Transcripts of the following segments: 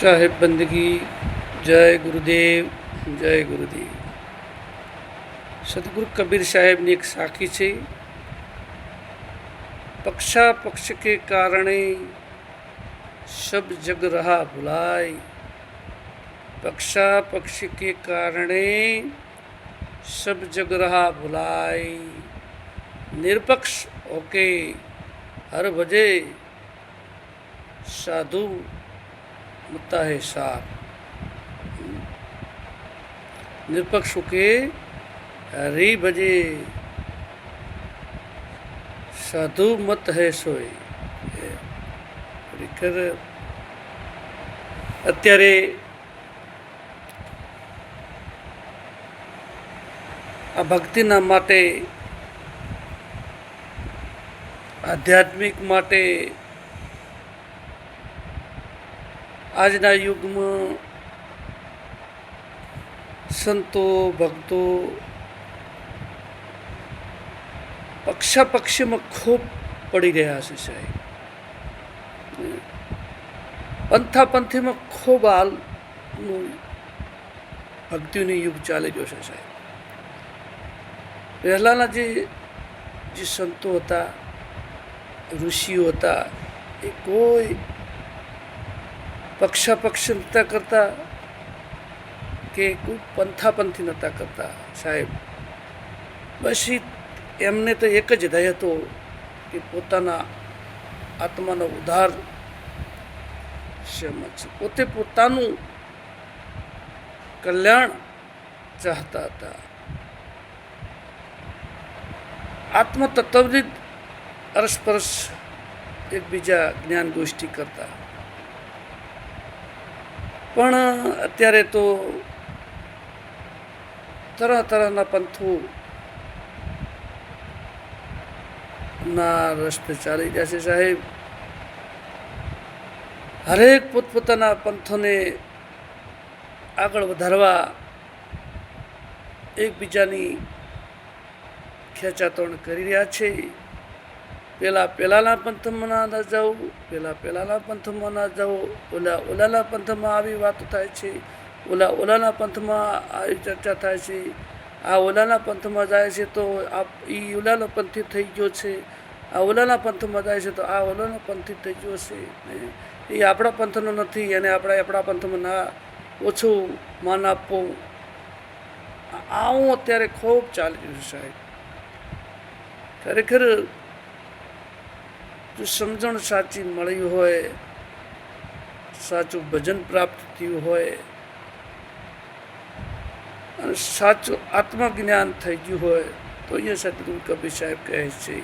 સાહેબ, બંદગી. જય ગુરુદેવ જય ગુરુદેવ. સદગુરુ કબીર સાહેબની એક સાખી છે. પક્ષા પક્ષ કે કારણે સબ જગ રહા ભુલાય. પક્ષા પક્ષ કે કારણે સબ જગ રહા ભુલાય. નિરપક્ષ ઓકે હર ભજે સાધુ मुद्दा है सार निरपक्ष के हरी भजे સાધુ મત હે સોય એ ખરેખર અત્યારે આ ભક્તિના માટે આધ્યાત્મિક માટે આજના યુગમાં સંતો, ભક્તો પક્ષા પક્ષીમાં ખૂબ પડી રહ્યા છે સાહેબ. પંથાપંથીમાં ખૂબ હાલનું ભક્તિનું યુગ ચાલી ગયો છે સાહેબ. પહેલાંના જે જે સંતો હતા, ઋષિઓ હતા, એ કોઈ પક્ષાપક્ષ નહોતા કરતા કે કોઈ પંથાપંથી નહોતા કરતા, સાહેબ. બસ એમને તો એક જ ધ્યેય હતો કે પોતાના આત્માનો ઉદ્ધાર શેમાં પોતે પોતાનું કલ્યાણ ચાહતા હતા. આત્મતત્વની અરસપરસ એકબીજા જ્ઞાન ગોષ્ઠી કરતા. પણ અત્યારે તો તરહ તરહના પંથો ના રસ્તે ચાલી રહ્યા છે સાહેબ. હરેક પોતપોતાના પંથોને આગળ વધારવા એકબીજાની ખેંચાતોણ કરી રહ્યા છે. પેલા પેલાના પંથમાં ના જવું પેલા પેલાના પંથમાં ના જવું ઓલા ઓલાના પંથમાં આવી વાતો થાય છે, ઓલા ઓલાના પંથમાં આવી ચર્ચા થાય છે. આ ઓલાના પંથમાં જાય છે તો આ એ ઓલાનો પંથી થઈ ગયો છે. આ ઓલાના પંથમાં જાય છે તો આ ઓલાનો પંથી થઈ ગયો છે. એ આપણા પંથનો નથી એને આપણે આપણા પંથમાં ના ઓછું માન આપવું. આવું અત્યારે ખૂબ ચાલી રહ્યું સાહેબ. ખરેખર જો સમજણ સાચી મળી હોય, સાચું ભજન પ્રાપ્ત થયું હોય, અને સાચું આત્મજ્ઞાન થઈ ગયું હોય, તો અહીંયા સદગુરુ કબીર સાહેબ કહે છે,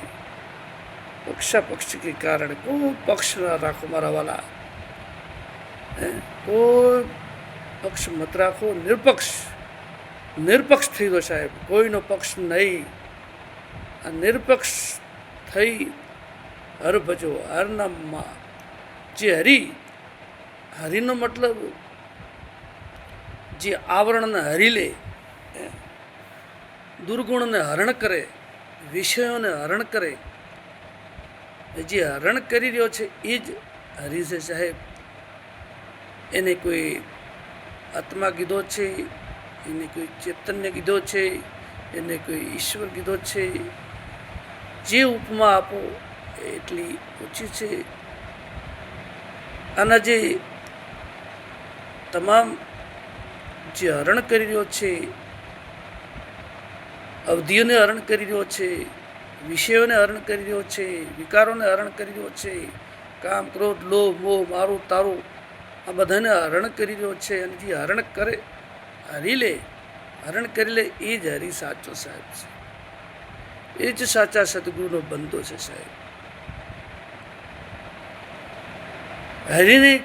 પક્ષા પક્ષ કે કારણે કોઈ પક્ષ ના રાખો મારા વાલા. કોઈ પક્ષ મત રાખો, નિરપક્ષ નિરપક્ષ થઈ ગયો સાહેબ. કોઈનો પક્ષ નહીં. આ નિરપક્ષ થઈ હર ભજો હરના માં જે હરિ, હરિનો મતલબ જે આવરણને હરી લે દુર્ગુણને હરણ કરે, વિષયોને હરણ કરે જે હરણ કરી રહ્યો છે, એ જ હરિ છે સાહેબ. એને કોઈ આત્મા કીધો છે, એને કોઈ ચૈતન્ય કીધો છે, એને કોઈ ઈશ્વર કીધો છે, જે ઉપમા આપો એટલી ઓછી છે. આના જે તમામ જે હરણ કરી રહ્યો છે, અવધિઓને હરણ કરી રહ્યો છે, વિષયોને હરણ કરી રહ્યો છે, વિકારોને હરણ કરી રહ્યો છે, કામ, ક્રોધ, લોભ, મોહ, મારું, તારું, આ બધાને હરણ કરી રહ્યો છે અને જે હરણ કરે, હરી લે, હરણ કરી લે, એ જ હરી સાચો સાહેબ છે. એ જ સાચા સદગુરુનો બંધો છે સાહેબ. હરિને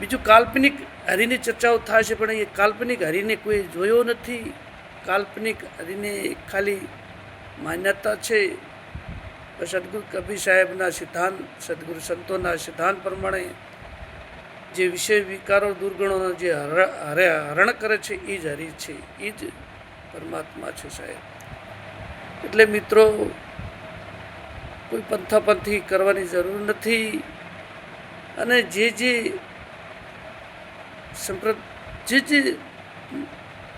બીજું કાલ્પનિક હરિની ચર્ચાઓ થાય છે પણ એ કાલ્પનિક હરિને કોઈ જોયો નથી. કાલ્પનિક હરિને ખાલી માન્યતા છે. સદગુરુ કબીર સાહેબના સિદ્ધાંત, સદગુરુ સંતોના સિદ્ધાંત પ્રમાણે જે વિષય વિકારો, દુર્ગણોનો જે હર- હરે, હરણ કરે છે, એ જ હરિ છે. એ જ પરમાત્મા છે સાહેબ. એટલે મિત્રો, કોઈ પંથાપંથી કરવાની જરૂર નથી. અને જે જે સંપ્ર જે જે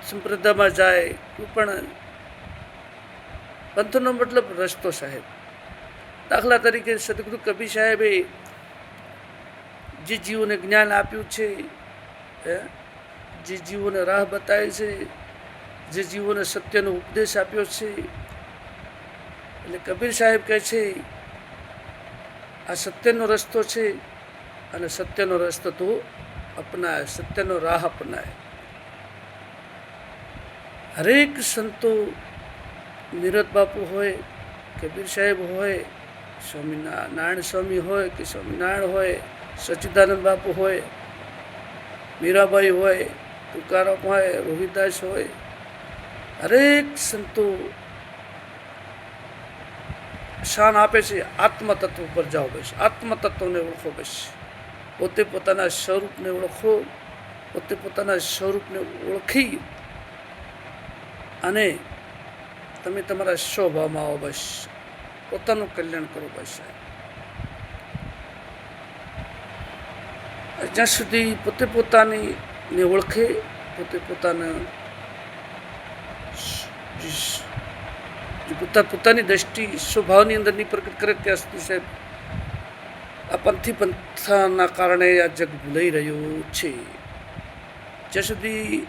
સંપ્રદાયમાં જાય કોઈ પણ પંથનો મતલબ રસ્તો સાહેબ. દાખલા તરીકે સદગુરુ કબીર સાહેબે જે જીવોને જ્ઞાન આપ્યું છે જે જીવોને રાહ બતાવી છે, જે જીવોને સત્યનો ઉપદેશ આપ્યો છે, એટલે કબીર સાહેબ કહે છે, આ સત્યનો રસ્તો છે અને સત્યનો રસ્તો તું અપનાય, સત્યનો રાહ અપનાય. હરેક સંતો નિરત બાપુ હોય કબીર સાહેબ હોય સ્વામી નારાયણ સ્વામી હોય કે સ્વામિનારાયણ હોય, સચ્ચિદાનંદ બાપુ હોય, મીરાબાઈ હોય, તુકારામ હોય રોહિદાસ હોય, હરેક સંતો શાન આપે છે, આત્મતત્વ પર જાઓ બસ, આત્મતત્વને ઓળખો બસ. પોતે પોતાના સ્વરૂપને ઓળખો, પોતે પોતાના સ્વરૂપને ઓળખી અને તમે તમારા સ્વભાવમાં આવો બસ. પોતાનું કલ્યાણ કરો બસ. સાહેબ જ્યાં સુધી પોતે પોતાની ને ઓળખે, પોતે પોતાના પોતા પોતાની દ્રષ્ટિ સ્વભાવની અંદરની પ્રકટ કરે ત્યાં સુધી સાહેબ આ પંથી પંથાના કારણે આ જગ ભૂલાઈ રહ્યું છે. જ્યાં સુધી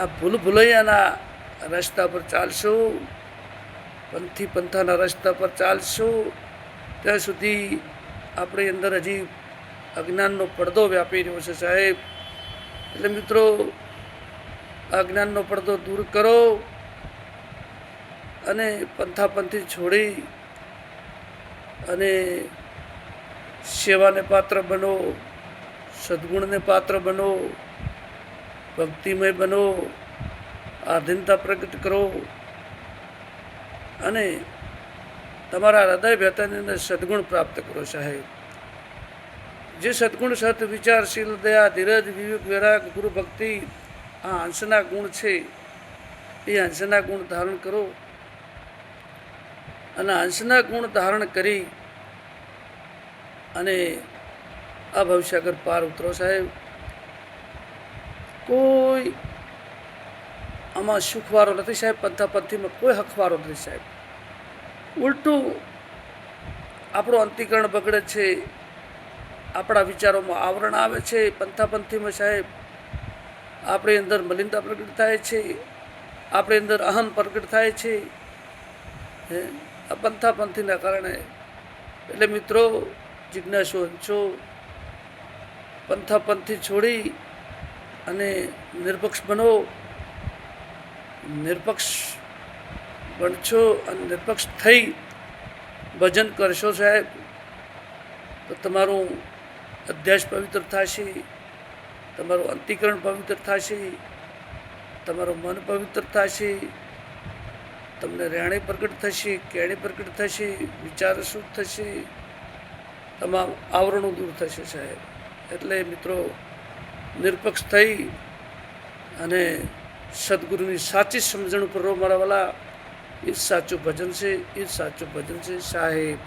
આ ભૂલ ભૂલૈયાના રસ્તા પર ચાલશો, પંથી પંથાના રસ્તા પર ચાલશો, ત્યાં સુધી આપણી અંદર હજી અજ્ઞાનનો પડદો વ્યાપી રહ્યો છે સાહેબ. એટલે મિત્રો અજ્ઞાનનો પડદો દૂર કરો અને પંથાપંથી છોડી અને સેવાને પાત્ર બનો, સદગુણને પાત્ર બનો, ભક્તિમય બનો, આધીનતા પ્રગટ કરો. અને તમારા હૃદય વ્યથાની અંદર સદગુણ પ્રાપ્ત કરો સાહેબ. જે સદગુણ સત વિચારશીલ, દયા, ધીરજ, વિવેક, વૈરાગ, ગુરુ ભક્તિ, આ હંસના ગુણ છે, એ હંસના ગુણ ધારણ કરો. અને હંસના ગુણ ધારણ કરી અને આ ભવિષ્યાગર પાર ઉતરો સાહેબ. કોઈ આમાં સુખવારો નથી સાહેબ પંથા પંથીમાં કોઈ હખવારો નથી સાહેબ. ઉલટું આપણું અંતિકરણ બગડે છે, આપણા વિચારોમાં આવરણ આવે છે પંથાપંથીમાં સાહેબ. આપણી અંદર મલિનતા પ્રગટ થાય છે, આપણી અંદર અહન પ્રગટ થાય છે. હે? આ પંથાપંથીના કારણે. એટલે મિત્રો જિજ્ઞાસુ છો, પંથાપંથી છોડી અને નિરપક્ષ બનો. નિરપક્ષ બનશો અને નિરપક્ષ થઈ ભજન કરશો સાહેબ, તો તમારું અધ્યાસ પવિત્ર થશે, તમારું અંતિકરણ પવિત્ર થશે, તમારું મન પવિત્ર થશે, તમને રહેણી પ્રગટ થશે, કેણી પ્રગટ થશે, વિચાર શુદ્ધ થશે. તમામ આવરણો દૂર થશે સાહેબ. એટલે મિત્રો નિરપક્ષ થઈ અને સદગુરુની સાચી સમજણ ઉપર મારા વાલા એ સાચું ભજન છે એ સાચું ભજન છે સાહેબ.